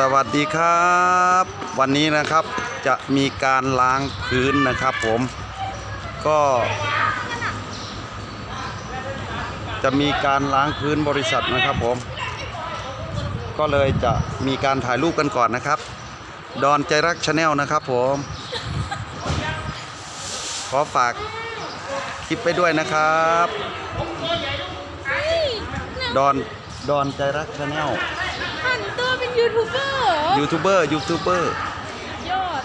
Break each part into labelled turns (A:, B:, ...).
A: สวัสดีครับ วันนี้นะครับจะมีการล้างพื้นนะครับผมก็ จะมีการล้างพื้นบริษัทนะครับผม ก็เลยจะมีการถ่ายรูปกันก่อนนะครับ ดอนใจรักชาแนลนะครับผม ขอฝากคลิปไปด้วยนะครับ ดอนดอนใจรักชาแนล
B: หันตัวเป็น ยูทูบเบอร์เหรอ
A: ยูทูบเบอร์ยูทูบเบอร์
B: ยอด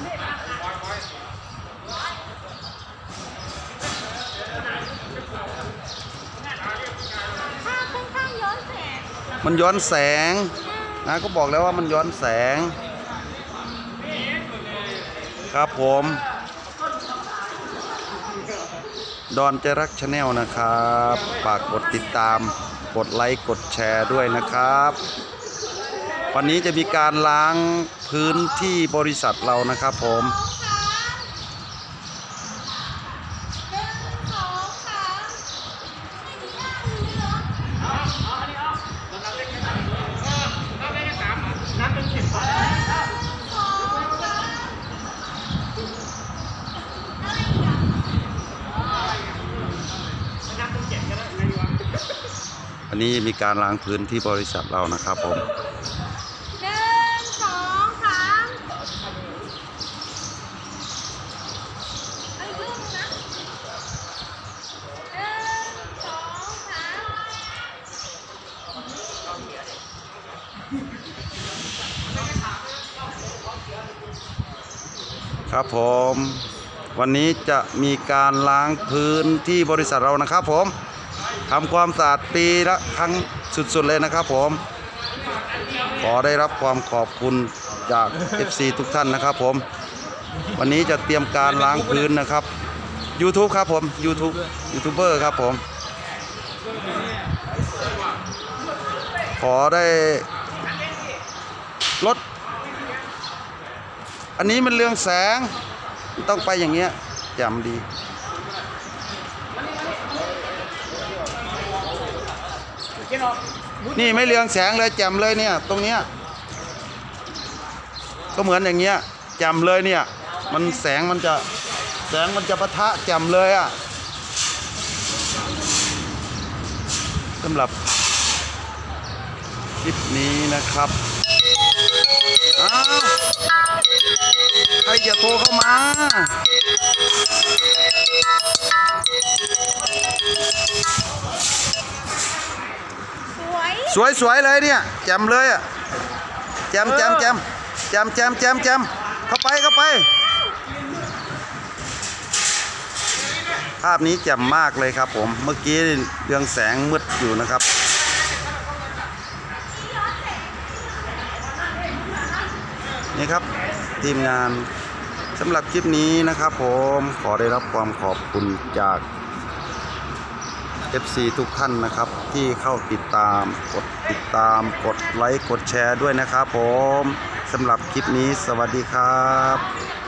B: ภาพค่อนข้างย้อนแสง
A: มันย้อนแสงนะก็บอกแล้วว่ามันย้อนแสง ครับผม ดอนจะรักชาแนลนะครับฝากกดติดตาม กดไลค์ กดแชร์ด้วยนะครับ วันนี้จะมีการล้างพื้นที่บริษัทเรานะครับผมวันนี้มีการล้างพื้นที่บริษัทเรานะครับผม
B: หนึ่งสองสามเอาอีกรูปหนึ่งนะหนึ่งสองสาม
A: ครับผม วันนี้จะมีการล้างพื้นที่บริษัทเรานะครับผมทำความสะอาดปีละครั้งสุดๆเลยนะครับผม ขอได้รับความขอบคุณจาก FC ทุกท่านนะครับผม วันนี้จะเตรียมการล้างพื้นนะครับ YouTube ครับผม YouTube ยูทูบเบอร์ครับผม ขอได้ลด อันนี้มันเรืองแสง ต้องไปอย่างเงี้ยจ่มดีนี่ไม่เรืองแสงเลยแจ่มเลยเนี่ย ตรงเนี้ยก็เหมือนอย่างเงี้ยแจ่มเลยเนี่ย มันแสงมันจะแสงมันจะปะทะแจ่มเลยอะ่ะสำหรับคลิปนี้นะครับอ้าว ใครจะโทรเข้ามา
B: สวย
A: สวยๆเลยเนี่ยแจมเลยอะแจมแจมแจมแจมแจมแจมแจมเข้าไปเข้าไป ภาพนี้แจ่มมากเลยครับผม เมื่อกี้เรืองแสงมืดอยู่นะครับนี่ครับ ทีมงาน สำหรับคลิปนี้นะครับผมขอได้รับความขอบคุณจาก FC ทุกท่านนะครับ ที่เข้าติดตามกดติดตามกดไลค์กดแชร์ด้วยนะครับผมสำหรับคลิปนี้สวัสดีครับ